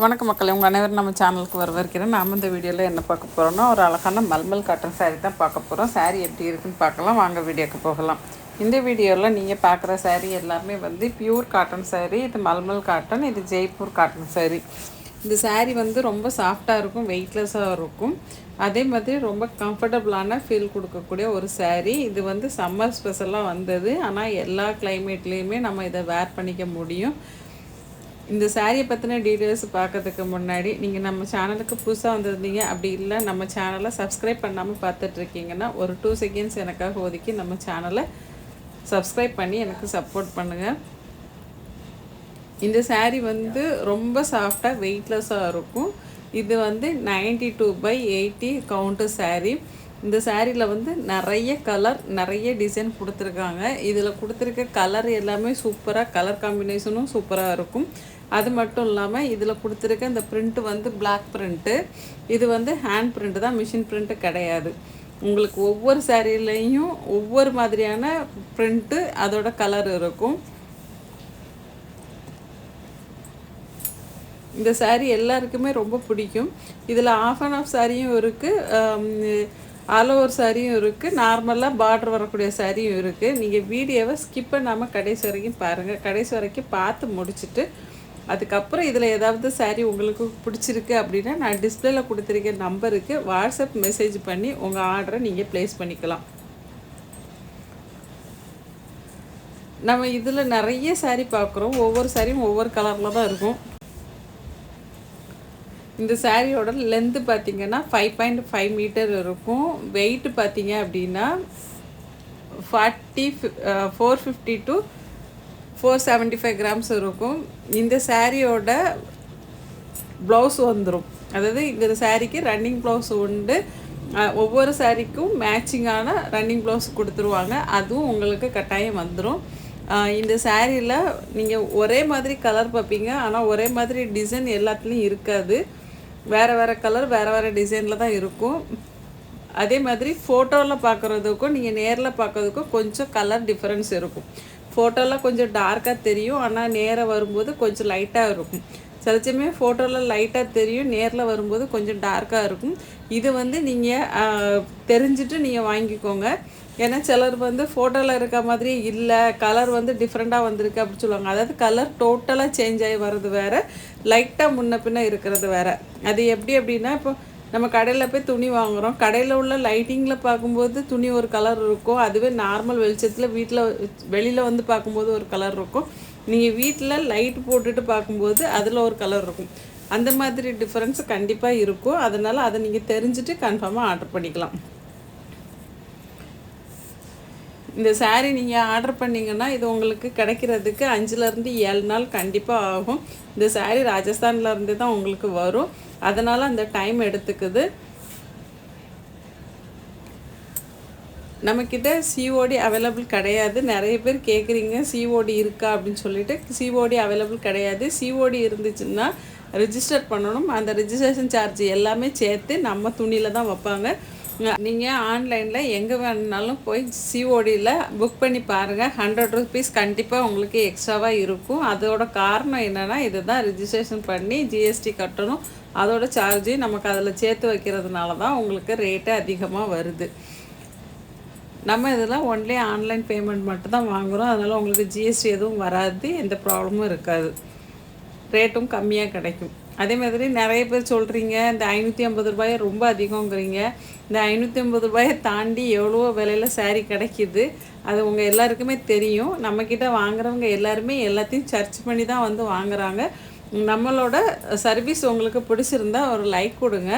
வணக்கம் மக்களே உங்கள் அனைவரும் நம்ம சேனலுக்கு வரவேற்கிறேன். நாம் இந்த வீடியோவில் என்ன பார்க்க போகிறோம்னா ஒரு அழகான மல்மல் காட்டன் சாரீ தான் பார்க்க போகிறோம் சாரீ எப்படி இருக்குன்னு பார்க்கலாம். வாங்க வீடியோக்கு போகலாம். இந்த வீடியோவில் நீங்கள் பார்க்குற சாரீ எல்லாமே வந்து பியூர் காட்டன் சாரீ இது மல்மல் காட்டன் இது ஜெய்ப்பூர் காட்டன் சாரீ இந்த சாரீ வந்து ரொம்ப சாஃப்டாக இருக்கும் வெயிட்லெஸ்ஸாக இருக்கும். அதே மாதிரி ரொம்ப கம்ஃபர்டபுளான ஃபீல் கொடுக்கக்கூடிய ஒரு சாரீ இது வந்து சம்மர் ஸ்பெஷலாக வந்தது. ஆனால் எல்லா கிளைமேட்லேயுமே நம்ம இதை வேர் பண்ணிக்க முடியும். இந்த சாரியை பற்றின டீட்டெயில்ஸ் பார்க்கறதுக்கு முன்னாடி நீங்கள் நம்ம சேனலுக்கு புதுசாக வந்திருந்தீங்க அப்படி இல்லை நம்ம சேனலை சப்ஸ்கிரைப் பண்ணாமல் பார்த்துட்ருக்கீங்கன்னா ஒரு டூ செகண்ட்ஸ் எனக்காக ஒதுக்கி நம்ம சேனலை சப்ஸ்கிரைப் பண்ணி எனக்கு சப்போர்ட் பண்ணுங்கள் இந்த saree வந்து ரொம்ப சாஃப்டாக வெயிட்லெஸ்ஸாக இருக்கும். இது வந்து 92 two by eighty count saree. இந்த சாரியில் வந்து நிறைய கலர் நிறைய டிசைன் கொடுத்துருக்காங்க. இதில் கொடுத்துருக்க கலர் எல்லாமே சூப்பராக கலர் காம்பினேஷனும் சூப்பராக இருக்கும். அது மட்டும் இல்லாமல் இதில் கொடுத்துருக்க இந்த பிரிண்ட்டு வந்து பிளாக் பிரிண்ட்டு இது வந்து ஹேண்ட் பிரிண்ட்டு தான் மிஷின் பிரிண்ட்டு கிடையாது. உங்களுக்கு ஒவ்வொரு சேரீலையும் ஒவ்வொரு மாதிரியான பிரிண்ட்டு அதோட கலர் இருக்கும். இந்த சாரீ எல்லாருக்குமே ரொம்ப பிடிக்கும். இதில் ஆஃப் அண்ட் ஆஃப் சாரியும் இருக்குது ஆல் ஓவர் சாரியும் இருக்குது நார்மலாக பார்டர் வரக்கூடிய சாரியும் இருக்குது நீங்கள் வீடியோவை ஸ்கிப் பண்ணாமல் கடைசி வரைக்கும் பாருங்கள் கடைசி வரைக்கும் பார்த்து முடிச்சுட்டு அதுக்கப்புறம் இதில் ஏதாவது சாரீ உங்களுக்கு பிடிச்சிருக்கு அப்படின்னா நான் டிஸ்பிளேல கொடுத்துருக்க நம்பருக்கு வாட்ஸ்அப் மெசேஜ் பண்ணி உங்கள் ஆர்டரை நீங்கள் ப்ளேஸ் பண்ணிக்கலாம். நம்ம இதில் நிறைய saree பார்க்குறோம். ஒவ்வொரு சாரியும் ஒவ்வொரு கலரில் தான் இருக்கும். இந்த சாரியோட லென்த்து பார்த்தீங்கன்னா ஃபைவ் பாயிண்ட் ஃபைவ் மீட்டர் இருக்கும். வெயிட் பார்த்தீங்க அப்படின்னா forty four fifty to four seventy five grams இருக்கும். இந்த சாரியோட ப்ளவுஸ் வந்துடும் அதாவது இந்த சாரீக்கு ரன்னிங் ப்ளவுஸ் உண்டு. ஒவ்வொரு சாரீக்கும் மேட்சிங்கான ரன்னிங் ப்ளவுஸ் கொடுத்துருவாங்க. அதுவும் உங்களுக்கு கட்டாயம் வந்துடும் இந்த சாரியில் நீங்கள் ஒரே மாதிரி கலர் பார்ப்பீங்க. ஆனால் ஒரே மாதிரி டிசைன் எல்லாத்துலேயும் இருக்காது. வேறு வேறு கலர் வேறு வேறு டிசைனில் தான் இருக்கும். அதே மாதிரி ஃபோட்டோவில் பார்க்குறதுக்கும் நீங்கள் நேரில் பார்க்கறதுக்கும் கொஞ்சம் கலர் டிஃப்ரென்ஸ் இருக்கும். ஃபோட்டோலாம் கொஞ்சம் டார்க்காக தெரியும். ஆனால் நேராக வரும்போது கொஞ்சம் லைட்டாக இருக்கும். சில சமயம் ஃபோட்டோவில் லைட்டாக தெரியும். நேரில் வரும்போது கொஞ்சம் டார்க்காக இருக்கும். இது வந்து நீங்கள் தெரிஞ்சுட்டு நீங்கள் வாங்கிக்கோங்க. ஏன்னா சிலர் வந்து ஃபோட்டோவில் இருக்க மாதிரி இல்லை கலர் வந்து டிஃப்ரெண்ட்டாக வந்திருக்கு அப்படின்னு சொல்லுவாங்க. அதாவது கலர் டோட்டலாக சேஞ்ச் ஆகி வர்றது வேறு லைட்டாக முன்ன பின்ன இருக்கிறது வேறு. அது எப்படி அப்படின்னா இப்போ நம்ம கடையில் போய் துணி வாங்குகிறோம் கடையில் உள்ள லைட்டிங்கில் பார்க்கும்போது துணி ஒரு கலர் இருக்கும். அதுவே நார்மல் வெளிச்சத்தில் வீட்டில் வெளியில் வந்து பார்க்கும்போது ஒரு கலர் இருக்கும். நீங்கள் வீட்டில் லைட் போட்டுட்டு பார்க்கும்போது அதில் ஒரு கலர் இருக்கும். அந்த மாதிரி டிஃப்ரென்ஸ் கண்டிப்பாக இருக்கும். அதனால் அதை நீங்கள் தெரிஞ்சுட்டு கன்ஃபார்மாக ஆர்டர் பண்ணிக்கலாம். இந்த சாரீ நீங்கள் ஆர்டர் பண்ணிங்கன்னா இது உங்களுக்கு கிடைக்கிறதுக்கு அஞ்சுலேருந்து ஏழு நாள் கண்டிப்பாக ஆகும். இந்த சாரீ ராஜஸ்தான்லேருந்து தான் உங்களுக்கு வரும். அதனால் அந்த டைம் எடுத்துக்குது. நம்மக்கிட்ட சிஓடி அவைலபிள் கிடையாது. நிறைய பேர் கேட்குறீங்க சிஓடி இருக்கா அப்படின்னு சொல்லிட்டு. சிஓடி அவைலபிள் கிடையாது. சிஓடி இருந்துச்சுன்னா ரிஜிஸ்டர் பண்ணணும். அந்த ரிஜிஸ்ட்ரேஷன் சார்ஜ் எல்லாமே சேர்த்து நம்ம துணியில் தான் வைப்பாங்க. நீங்கள் ஆன்லைனில் எங்கே வேணுனாலும் போய் சிஓடியில் புக் பண்ணி பாருங்கள் ஹண்ட்ரட் ருபீஸ் கண்டிப்பாக உங்களுக்கு எக்ஸ்ட்ராவாக இருக்கும். அதோட காரணம் என்னென்னா இதை தான் ரிஜிஸ்ட்ரேஷன் பண்ணி ஜிஎஸ்டி கட்டணும். அதோட சார்ஜு நமக்கு அதில் சேர்த்து வைக்கிறதுனால தான் உங்களுக்கு ரேட்டு அதிகமாக வருது. நம்ம இதெல்லாம் ஒன்லி ஆன்லைன் பேமெண்ட் மட்டும் தான் வாங்குகிறோம் அதனால் உங்களுக்கு ஜிஎஸ்டி எதுவும் வராது. எந்த ப்ராப்ளமும் இருக்காது. ரேட்டும் கம்மியாக கிடைக்கும். அதே மாதிரி நிறைய பேர் சொல்கிறீங்க இந்த ஐநூற்றி ஐம்பது ரூபாயை ரொம்ப அதிகங்கிறீங்க இந்த ஐநூற்றி ஐம்பது ரூபாயை தாண்டி எவ்வளோ விலையில் சாரீ கிடைக்கிது. அது உங்கள் எல்லாருக்குமே தெரியும். நம்மக்கிட்ட வாங்குறவங்க எல்லாருமே எல்லாத்தையும் சர்ச் பண்ணி தான் வந்து வாங்குறாங்க. நம்மளோட சர்வீஸ் உங்களுக்கு பிடிச்சிருந்தா ஒரு லைக் கொடுங்க.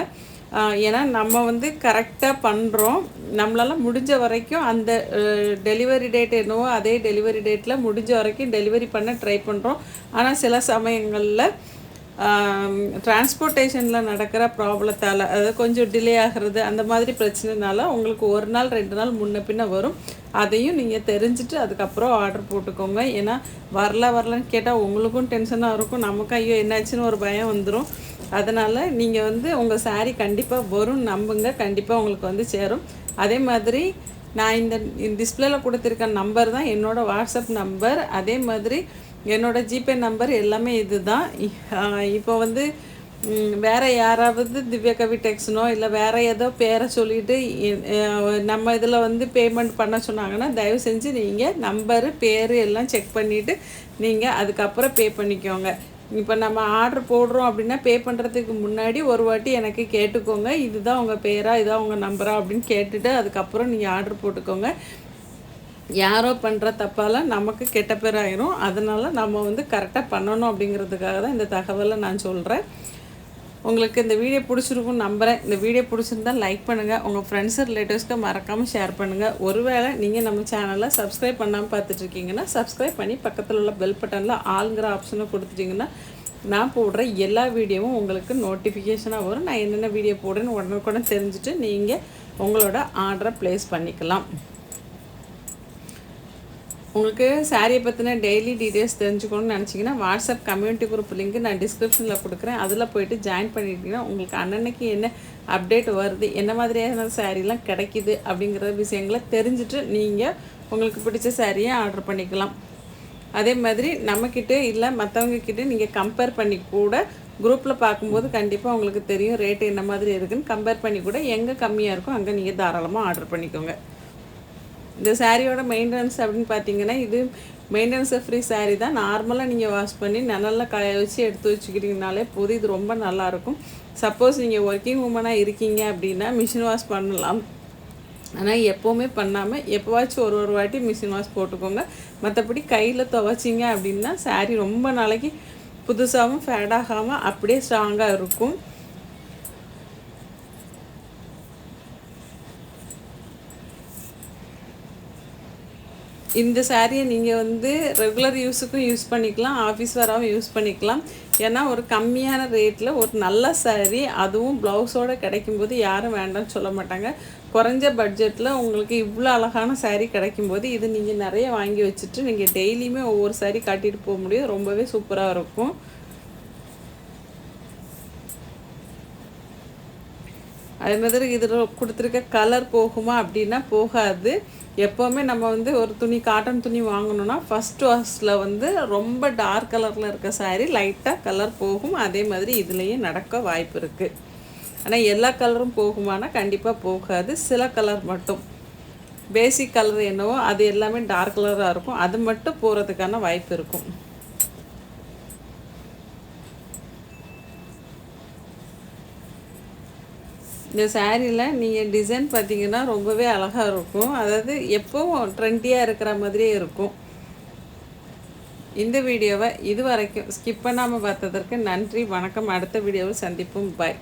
ஏன்னா நம்ம வந்து கரெக்டாக பண்ணுறோம் நம்மளால் முடிஞ்ச வரைக்கும் அந்த டெலிவரி டேட் என்னவோ அதே டெலிவரி டேட்டில் முடிஞ்ச வரைக்கும் டெலிவரி பண்ண ட்ரை பண்ணுறோம் ஆனால் சில சமயங்களில் டிரான்ஸ்போர்ட்டேஷனில் நடக்கிற ப்ராப்ளத்தால் அதாவது கொஞ்சம் டிலே ஆகிறது அந்த மாதிரி பிரச்சனைனால உங்களுக்கு ஒரு நாள் ரெண்டு நாள் முன்ன பின்ன வரும். அதையும் நீங்கள் தெரிஞ்சுட்டு அதுக்கப்புறம் ஆர்டர் போட்டுக்கோங்க. ஏன்னா வரல வரலன்னு கேட்டால் உங்களுக்கும் டென்ஷனாக இருக்கும். நமக்கு ஐயோ என்னாச்சுன்னு ஒரு பயம் வந்துடும் அதனால் நீங்கள் வந்து உங்கள் சாரீ கண்டிப்பாக வரும் நம்புங்க. கண்டிப்பாக உங்களுக்கு வந்து சேரும். அதே மாதிரி நான் இந்த டிஸ்பிளேல கொடுத்துருக்க நம்பர் தான் என்னோடய வாட்ஸ்அப் நம்பர் அதே மாதிரி என்னோடய ஜிபே நம்பர் எல்லாமே இது தான் இப்போ வந்து வேறு யாராவது திவ்யா கவி டெக்ஸ்னோ இல்லை வேறு ஏதோ பேரை சொல்லிவிட்டு நம்ம இதில் வந்து பேமெண்ட் பண்ண சொன்னாங்கன்னா தயவு செஞ்சு நீங்கள் நம்பரு பேர் எல்லாம் செக் பண்ணிவிட்டு நீங்கள் அதுக்கப்புறம் பே பண்ணிக்கோங்க. இப்போ நம்ம ஆர்டர் போடுறோம் அப்படின்னா பே பண்ணுறதுக்கு முன்னாடி ஒரு வாட்டி எனக்கு கேட்டுக்கோங்க. இதுதான் உங்கள் பேரா இதுதான் உங்கள் நம்பரா அப்படின்னு கேட்டுட்டு அதுக்கப்புறம் நீங்கள் ஆர்டர் போட்டுக்கோங்க. யாரோ பண்ணுற தப்பால் நமக்கு கெட்ட பேர் ஆயிரும். அதனால் நம்ம வந்து கரெக்டாக பண்ணணும் அப்படிங்கிறதுக்காக தான் இந்த தகவலை நான் சொல்கிறேன் உங்களுக்கு இந்த வீடியோ பிடிச்சிருக்கும்னு நம்புகிறேன் இந்த வீடியோ பிடிச்சிருந்தா லைக் பண்ணுங்கள் உங்கள் ஃப்ரெண்ட்ஸு ரிலேட்டிவ்ஸ்க்கு மறக்காமல் ஷேர் பண்ணுங்கள் ஒருவேளை நீங்கள் நம்ம சேனலை சப்ஸ்கிரைப் பண்ணாமல் பார்த்துட்ருக்கீங்கன்னா சப்ஸ்கிரைப் பண்ணி பக்கத்தில் உள்ள பெல் பட்டனில் ஆளுங்கிற ஆப்ஷனை கொடுத்துட்டிங்கன்னா நான் போடுற எல்லா வீடியோவும் உங்களுக்கு நோட்டிஃபிகேஷனாக வரும். நான் என்னென்ன வீடியோ போடுறேன்னு உடனுக்குடன் தெரிஞ்சுட்டு நீங்கள் உங்களோட ஆர்டரை ப்ளேஸ் பண்ணிக்கலாம். உங்களுக்கு சாரியை பற்றின டெய்லி டீட்டெயில்ஸ் தெரிஞ்சுக்கணும்னு நினச்சிங்கன்னா வாட்ஸ்அப் கம்யூனிட்டி குரூப் லிங்க் நான் டிஸ்கிரிப்ஷனில் கொடுக்குறேன். அதில் போயிட்டு ஜாயின் பண்ணிட்டீங்கன்னா உங்களுக்கு அன்னன்னைக்கு என்ன அப்டேட் வருது என்ன மாதிரியான சாரீலாம் கிடைக்கிது அப்படிங்கிற விஷயங்களை தெரிஞ்சுட்டு நீங்கள் உங்களுக்கு பிடிச்ச சாரியை ஆர்டர் பண்ணிக்கலாம். அதே மாதிரி நம்மக்கிட்ட இல்லை மற்றவங்கக்கிட்ட நீங்கள் கம்பேர் பண்ணி கூட குரூப்பில் பார்க்கும்போது கண்டிப்பாக உங்களுக்கு தெரியும் ரேட்டு என்ன மாதிரி இருக்குதுன்னு கம்பேர் பண்ணி கூட எங்கே கம்மியாக இருக்கோ அங்கே நீங்கள் தாராளமாக ஆர்டர் பண்ணிக்கோங்க. இந்த சாரியோட மெயின்டெனன்ஸ் அப்படின்னு பார்த்தீங்கன்னா இது மெயின்டெனன்ஸ் ஃப்ரீ சாரீ தான். நார்மலாக நீங்கள் வாஷ் பண்ணி நல்லா காய வச்சு எடுத்து வச்சுக்கிட்டிங்கனாலே போது இது ரொம்ப நல்லாயிருக்கும் சப்போஸ் நீங்கள் ஒர்க்கிங் உமனாக இருக்கீங்க அப்படின்னா மிஷின் வாஷ் பண்ணலாம். ஆனால் எப்போவுமே பண்ணாமல் எப்போவாச்சும் ஒரு ஒரு வாட்டி மிஷின் வாஷ் போட்டுக்கோங்க. மற்றபடி கையில் துவைச்சிங்க அப்படின்னா சாரீ ரொம்ப நாளைக்கு புதுசாகவும் ஃபேடாகாமல் அப்படியே ஸ்ட்ராங்காக இருக்கும். இந்த சாரியை நீங்கள் வந்து ரெகுலர் யூஸுக்கும் யூஸ் பண்ணிக்கலாம் ஆஃபீஸ் வராவும் யூஸ் பண்ணிக்கலாம். ஏன்னா ஒரு கம்மியான ரேட்டில் ஒரு நல்ல சாரீ அதுவும் ப்ளவுஸோடு கிடைக்கும்போது யாரும் வேண்டாம்னு சொல்ல மாட்டாங்க. குறைஞ்ச பட்ஜெட்டில் உங்களுக்கு இவ்வளோ அழகான சாரீ கிடைக்கும்போது இது நீங்கள் நிறைய வாங்கி வச்சுட்டு நீங்கள் டெய்லியுமே ஒவ்வொரு சாரீ கட்டிட்டு போக முடியும். ரொம்பவே சூப்பராக இருக்கும். அதே மாதிரி இதில் கொடுத்துருக்க கலர் போகுமா அப்படின்னா போகாது. எப்போவுமே நம்ம வந்து ஒரு துணி காட்டன் துணி வாங்கணுன்னா ஃபஸ்ட் வாஷில் வந்து ரொம்ப டார்க் கலரில் இருக்க சாரீ லைட்டாக கலர் போகும். அதே மாதிரி இதுலேயும் நடக்க வாய்ப்பு இருக்குது ஆனால் எல்லா கலரும் போகுமானா கண்டிப்பாக போகாது. சில கலர் மட்டும். பேசிக் கலர் என்னவோ அது எல்லாமே டார்க் கலராக இருக்கும். அது மட்டும் போகிறதுக்கான வாய்ப்பு இருக்கும். இந்த சாரியில் நீங்கள் டிசைன் பார்த்தீங்கன்னா ரொம்பவே அழகாக இருக்கும். அதாவது எப்போவும் ட்ரெண்டியாக இருக்கிற மாதிரியே இருக்கும். இந்த வீடியோவை இது வரைக்கும் ஸ்கிப் பண்ணாமல் பார்த்ததற்கு நன்றி. வணக்கம். அடுத்த வீடியோவை சந்திப்போம். பாய்